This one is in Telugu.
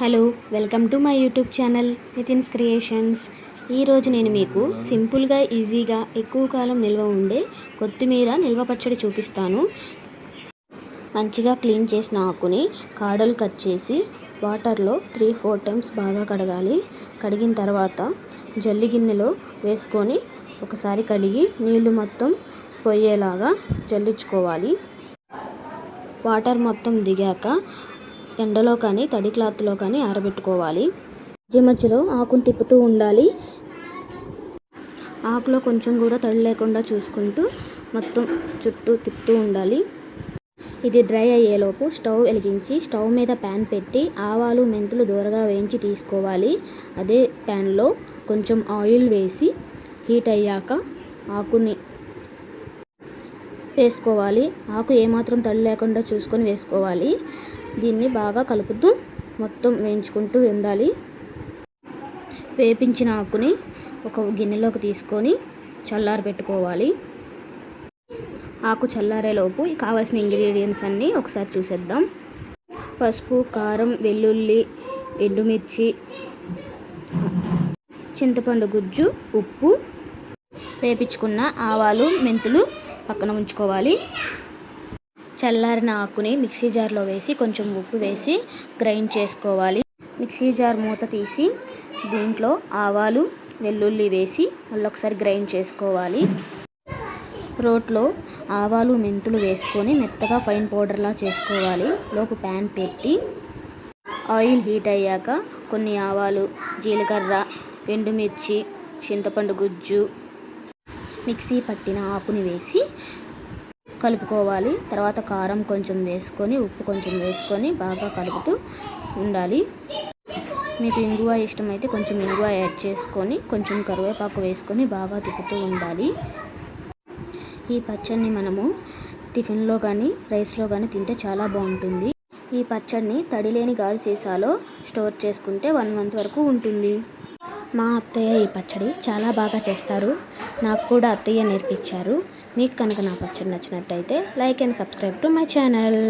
Hello welcome to my YouTube channel Nitin's creations. ఈరోజు నేను మీకు సింపుల్గా ఈజీగా ఎక్కువ కాలం నిల్వ ఉండే కొత్తిమీర నిల్వ పచ్చడి చూపిస్తాను. మంచిగా క్లీన్ చేసిన ఆకుని కాడలు కట్ చేసి వాటర్లో త్రీ ఫోర్ టైమ్స్ బాగా కడగాలి. కడిగిన తర్వాత జల్లి గిన్నెలో వేసుకొని ఒకసారి కడిగి నీళ్ళు మొత్తం పోయేలాగా జల్లించుకోవాలి. వాటర్ మొత్తం దిగాక ఎండలో కానీ తడి క్లాత్లో కానీ ఆరబెట్టుకోవాలి. మధ్య మధ్యలో ఆకును తిప్పుతూ ఉండాలి. ఆకులో కొంచెం కూడా తడి లేకుండా చూసుకుంటూ మొత్తం చుట్టూ తిప్పుతూ ఉండాలి. ఇది డ్రై అయ్యేలోపు స్టవ్ వెలిగించి స్టవ్ మీద ప్యాన్ పెట్టి ఆవాలు మెంతులు దూరగా వేయించి తీసుకోవాలి. అదే ప్యాన్లో కొంచెం ఆయిల్ వేసి హీట్ అయ్యాక ఆకుని వేసుకోవాలి. ఆకు ఏమాత్రం తడి లేకుండా చూసుకొని వేసుకోవాలి. దీన్ని బాగా కలుపుతూ మొత్తం వేయించుకుంటూ ఉండాలి. వేపించిన ఆకుని ఒక గిన్నెలోకి తీసుకొని చల్లారి పెట్టుకోవాలి. ఆకు చల్లారేలోపు కావాల్సిన ఇంగ్రీడియంట్స్ అన్నీ ఒకసారి చూసేద్దాం. పసుపు కారం వెల్లుల్లి ఎండుమిర్చి చింతపండు గుజ్జు ఉప్పు వేపించుకున్న ఆవాలు మెంతులు పక్కన ఉంచుకోవాలి. చల్లారిన ఆకుని మిక్సీ జార్లో వేసి కొంచెం ఉప్పు వేసి గ్రైండ్ చేసుకోవాలి. మిక్సీ జార్ మూత తీసి దీంట్లో ఆవాలు వెల్లుల్లి వేసి మళ్ళీ ఒకసారి గ్రైండ్ చేసుకోవాలి. రోట్లో ఆవాలు మెంతులు వేసుకొని మెత్తగా ఫైన్ పౌడర్లా చేసుకోవాలి. లోపు ప్యాన్ పెట్టి ఆయిల్ హీట్ అయ్యాక కొన్ని ఆవాలు జీలకర్ర ఎండుమిర్చి చింతపండు గుజ్జు మిక్సీ పట్టిన ఆకుని వేసి కలుపుకోవాలి. తర్వాత కారం కొంచెం వేసుకొని ఉప్పు కొంచెం వేసుకొని బాగా కలుపుతూ ఉండాలి. మీకు ఇంగువ ఇష్టమైతే కొంచెం ఇంగువ యాడ్ చేసుకొని కొంచెం కరివేపాకు వేసుకొని బాగా తిప్పుతూ ఉండాలి. ఈ పచ్చడిని మనము టిఫిన్లో కానీ రైస్లో కానీ తింటే చాలా బాగుంటుంది. ఈ పచ్చడిని తడిలేని గాజు సీసాలో స్టోర్ చేసుకుంటే వన్ మంత్ వరకు ఉంటుంది. మా అత్తయ్య ఈ పచ్చడి చాలా బాగా చేస్తారు. నాకు కూడా అత్తయ్య నేర్పించారు. మీకు కనుక నా పచ్చడి నచ్చినట్టయితే like and subscribe to my channel.